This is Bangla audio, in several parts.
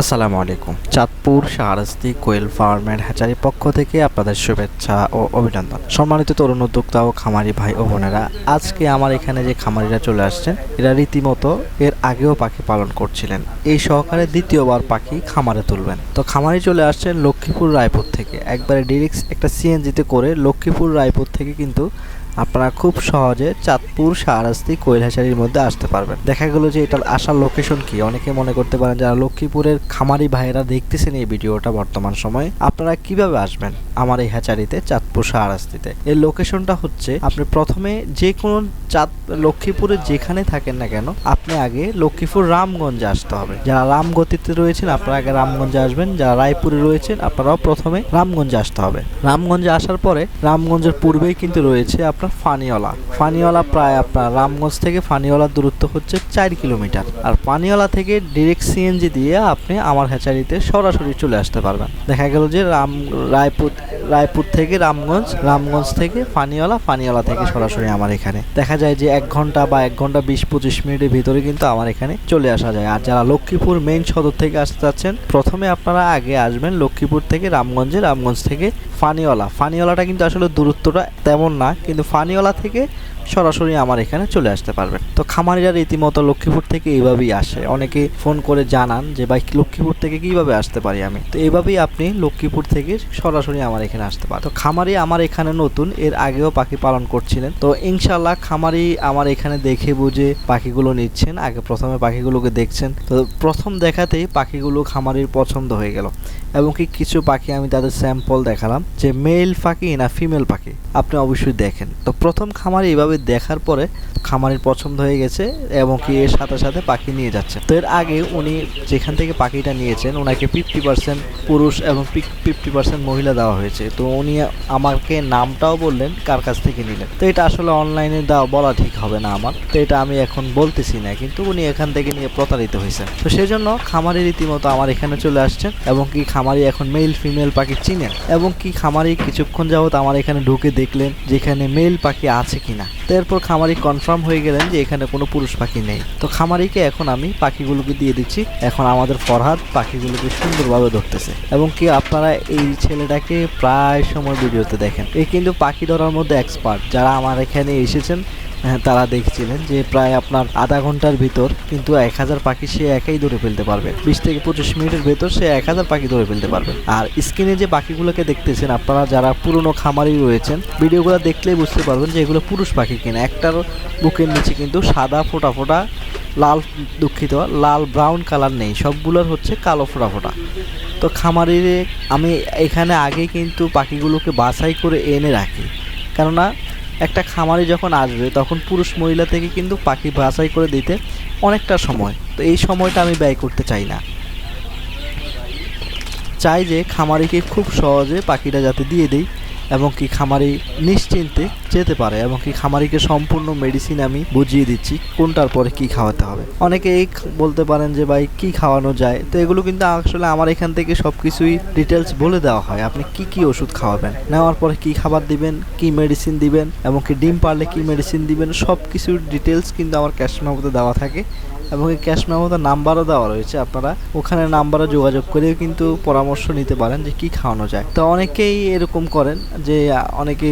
আসসালামু আলাইকুম। চাঁদপুর শাহরাস্তি কোয়েল ফার্মের হ্যাচারি পক্ষ থেকে আপনাদের শুভেচ্ছা ও অভিনন্দন। সম্মানিত তরুণ উদ্যোক্তা ও খামারি ভাই ও বোনেরা, আজকে আমার এখানে যে খামারিরা চলে আসছেন, এরা রীতিমতো এর আগেও পাখি পালন করছিলেন। এই সহকারে দ্বিতীয়বার পাখি খামারে তুলবেন। তো খামারি চলে আসছেন লক্ষ্মীপুর রায়পুর থেকে। একবারে ডিরেক্ট একটা সিএনজিতে করে লক্ষ্মীপুর রায়পুর থেকে কিন্তু আপনারা খুব সহজে চাঁদপুর শাহরাস্তি কৈলাসারির মধ্যে আসতে পারবেন। দেখা গেলো যে এটার আসার লোকেশন কি? অনেকে মনে করতে পারেন যারা লক্ষ্মীপুরের খামারি ভাইয়েরা দেখতেছেন এই ভিডিওটা বর্তমান সময়ে, আপনারা কীভাবে আসবেন? আমার এই হ্যাচারিতে, চাঁদপুর শাহরাস্তিতে এর লোকেশনটা হচ্ছে, আপনি প্রথমে যে কোনো চাঁদ, লক্ষ্মীপুরে যেখানে থাকেন না কেন, আপনি আগে লক্ষ্মীপুর রামগঞ্জে আসতে হবে। যারা রামগতিতে রয়েছেন, আপনারা আগে রামগঞ্জে আসবেন। যারা রায়পুরে রয়েছেন, আপনারাও প্রথমে রামগঞ্জে আসতে হবে। রামগঞ্জে আসার পরে, রামগঞ্জের পূর্বেই কিন্তু রয়েছে আপনার ফানিওলা। ফানিওলা প্রায় আপনার রামগঞ্জ থেকে ফানিওলার দূরত্ব হচ্ছে চার কিলোমিটার। আর পানিওলা থেকে ডিরেক্ট সিএনজি দিয়ে আপনি আমার হ্যাচারিতে সরাসরি চলে আসতে পারবেন। দেখা গেল যে রাম, রায়পুর রায়পুর থেকে রামগঞ্জ রামগঞ্জ থেকে ফানিওয়ালা ফানিওয়ালা থেকে সরাসরি আমার এখানে। দেখা যায় যে এক ঘণ্টা বা এক ঘণ্টা বিশ, পঁচিশ মিনিটের ভিতরে কিন্তু আমার এখানে চলে আসা যায়। আর যারা লক্ষ্মীপুর মেইন সদর থেকে আসতে চাচ্ছেন, প্রথমে আপনারা আগে আসবেন লক্ষ্মীপুর থেকে রামগঞ্জে, রামগঞ্জ থেকে ফানিওয়ালা। ফানিওয়ালাটা কিন্তু আসলে দূরত্বটা তেমন না, কিন্তু ফানিওয়ালা থেকে সরাসরি আমার এখানে চলে আসতে পারবেন। তো খামারিরা রীতিমতো লক্ষ্মীপুর থেকে এইভাবেই আসে। অনেকে ফোন করে জানান যে, ভাই, লক্ষ্মীপুর থেকে কীভাবে আসতে পারি আমি? তো এইভাবেই আপনি লক্ষ্মীপুর থেকে সরাসরি আমার এখানে আসতে পারেন তো খামারি আমার এখানে নতুন, এর আগেও পাখি পালন করছিলেন। তো ইনশাল্লাহ খামারি আমার এখানে দেখে বুঝে পাখিগুলো নিচ্ছেন। আগে প্রথমে পাখিগুলোকে দেখছেন। তো প্রথম দেখাতেই পাখিগুলো খামারির পছন্দ হয়ে গেল। এবং কি কিছু পাখি আমি তাদের স্যাম্পল দেখালাম, যে মেল পাখি না ফিমেল পাখি, আপনি অবশ্যই দেখেন। তো প্রথম খামারি এভাবে দেখার পরে খামারির পছন্দ হয়ে গেছে এবং কি এর সাথে সাথে পাখি নিয়ে যাচ্ছে। তো এর আগে উনি যেখান থেকে পাখিটা নিয়েছেন ওনাকে ফিফটি পার্সেন্ট পুরুষ এবং ফিফটি পার্সেন্ট মহিলা দেওয়া হয়েছে। তো উনি আমাকে নামটাও বললেন, কার কাছ থেকে নিলেন। তো এটা আসলে অনলাইনে দেওয়া বলা ঠিক হবে না আমার। তো এটা আমি এখন বলতেছি না, কিন্তু উনি এখান থেকে নিয়ে প্রতারিত হয়েছেন। তো সেই জন্য খামারি রীতিমতো আমার এখানে চলে আসছেন এবং কি খামারি এখন মেল ফিমেল পাখি চিনেন এবং কি খামারি কিছুক্ষণ যাবত আমার এখানে ঢুকে দেখলেন যেখানে মেল পাখি আছে কিনা। এরপর খামারি কনফার্ম হয়ে গেলেন যে এখানে কোনো পুরুষ পাখি নেই। তো খামারিকে এখন আমি পাখিগুলোকে দিয়ে দিচ্ছি। এখন আমাদের ফরহাদ পাখিগুলোকে সুন্দরভাবে ধরতেছে। এবং কি আপনারা এই ছেলেটাকে প্রায় সময় ভিডিওতে দেখেন। এ কিন্তু পাখি ধরার মধ্যে এক্সপার্ট যারা আমার এখানে এসেছেন তারা দেখছিলেন যে প্রায় আপনার আধা ঘণ্টার ভিতর কিন্তু এক হাজার পাখি সে একাই ধরে ফেলতে পারবে। বিশ থেকে পঁচিশ মিনিটের ভেতর সে এক হাজার পাখি ধরে ফেলতে পারবে। আর স্ক্রিনে যে পাখিগুলোকে দেখতেছেন আপনারা, যারা পুরনো খামারি রয়েছেন, ভিডিওগুলো দেখলেই বুঝতে পারবেন যে এগুলো পুরুষ পাখি কিনা। একটার বুকের নিচে কিন্তু সাদা ফোটা ফোটা, লাল দুঃখিত, লাল ব্রাউন কালার নেই, সবগুলোর হচ্ছে কালো ফোটা ফোটা। তো খামারির আমি এখানে আগে কিন্তু পাখিগুলোকে বাছাই করে এনে রাখি। কেননা একটা খামারি যখন আসবে, তখন পুরুষ মহিলা থেকে কিন্তু পাখি বাছাই করে দিতে অনেকটা সময়। তো এই সময়টা আমি ব্যয় করতে চাই না। চাই যে খামারিকে খুব সহজে পাখিটা যাতে দিয়ে দিই। এবং কি খামারি নিশ্চিন্তে যেতে পারে এবং কি খামারিকে সম্পূর্ণ মেডিসিন আমি বুঝিয়ে দিচ্ছি, কোনটার পরে কি খাওয়াতে হবে। অনেকে এই বলতে পারেন যে, ভাই, কি খাওয়ানো যায়? তো এগুলো কিন্তু আসলে আমার এখান থেকে সব কিছুই ডিটেলস বলে দেওয়া হয়, আপনি কি কি ওষুধ খাওয়াবেন, নেওয়ার পরে কি খাবার দিবেন, কি মেডিসিন দিবেন, এবং কি ডিম পারলে কি মেডিসিন দিবেন সব কিছুর ডিটেলস কিন্তু আমার ক্যাশ মেমোতে দেওয়া থাকে। এবং এই ক্যাশ মেমোতে নাম্বারও দেওয়া রয়েছে। আপনারা ওখানে নাম্বারও যোগাযোগ করেও কিন্তু পরামর্শ নিতে পারেন যে কি খাওয়ানো যায়। তো অনেকেই এরকম করেন যে অনেকে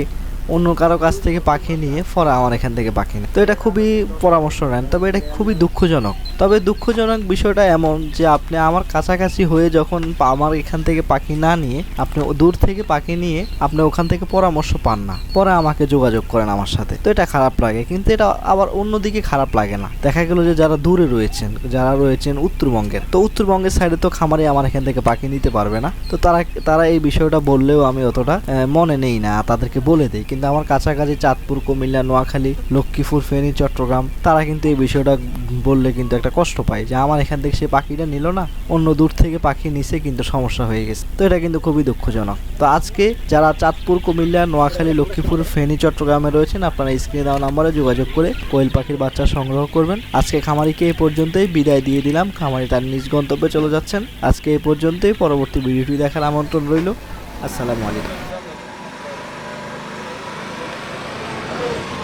অন্য কারও কাছ থেকে পাখি নিয়ে পরে আমার এখান থেকে পাখি নেয়। তো এটা খুবই পরামর্শ নেন, তবে এটা খুবই দুঃখজনক। তবে দুঃখজনক বিষয়টা এমন যে আপনি আমার কাছাকাছি হয়ে যখন আমার এখান থেকে পাখি না নিয়ে, আপনি দূর থেকে পাখি নিয়ে আপনি ওখান থেকে পরামর্শ পান না। পরে আমাকে যোগাযোগ করেন আমার সাথে। তো এটা খারাপ লাগে, কিন্তু এটা আবার অন্যদিকে খারাপ লাগে না। দেখা গেল যে যারা দূরে রয়েছেন, যারা রয়েছেন উত্তরবঙ্গের, তো উত্তরবঙ্গের সাইডে তো খামারে আমার এখান থেকে পাখি নিতে পারবে না। তো তারা তারা এই বিষয়টা বললেও আমি অতটা মনে নেই না, তাদেরকে বলে দিই। কিন্তু আমার কাছাকাছি চাঁদপুর, কুমিল্লা, নোয়াখালী, লক্ষ্মীপুর, ফেনী, চট্টগ্রাম, তারা কিন্তু এই বিষয়টা বললে কিন্তু একটা কষ্ট পায় যে আমার এখান থেকে সে পাখিটা নিল না, অন্য দূর থেকে পাখি নিছে কিন্তু সমস্যা হয়ে গেছে। তো এটা কিন্তু খুবই দুঃখজনক। তো আজকে যারা চাঁদপুর, কুমিল্লা, নোয়াখালী, লক্ষ্মীপুর, ফেনী, চট্টগ্রামে রয়েছেন, আপনারা স্ক্রিনে দেওয়া নাম্বারে যোগাযোগ করে কোয়েল পাখির বাচ্চা সংগ্রহ করবেন। আজকে খামারিকে এই পর্যন্তই বিদায় দিয়ে দিলাম। খামারি তার নিজ গন্তব্যে চলে যাচ্ছেন। আজকে এ পর্যন্তই। পরবর্তী ভিডিওটি দেখার আমন্ত্রণ রইল। আসসালামু আলাইকুম। Thank you.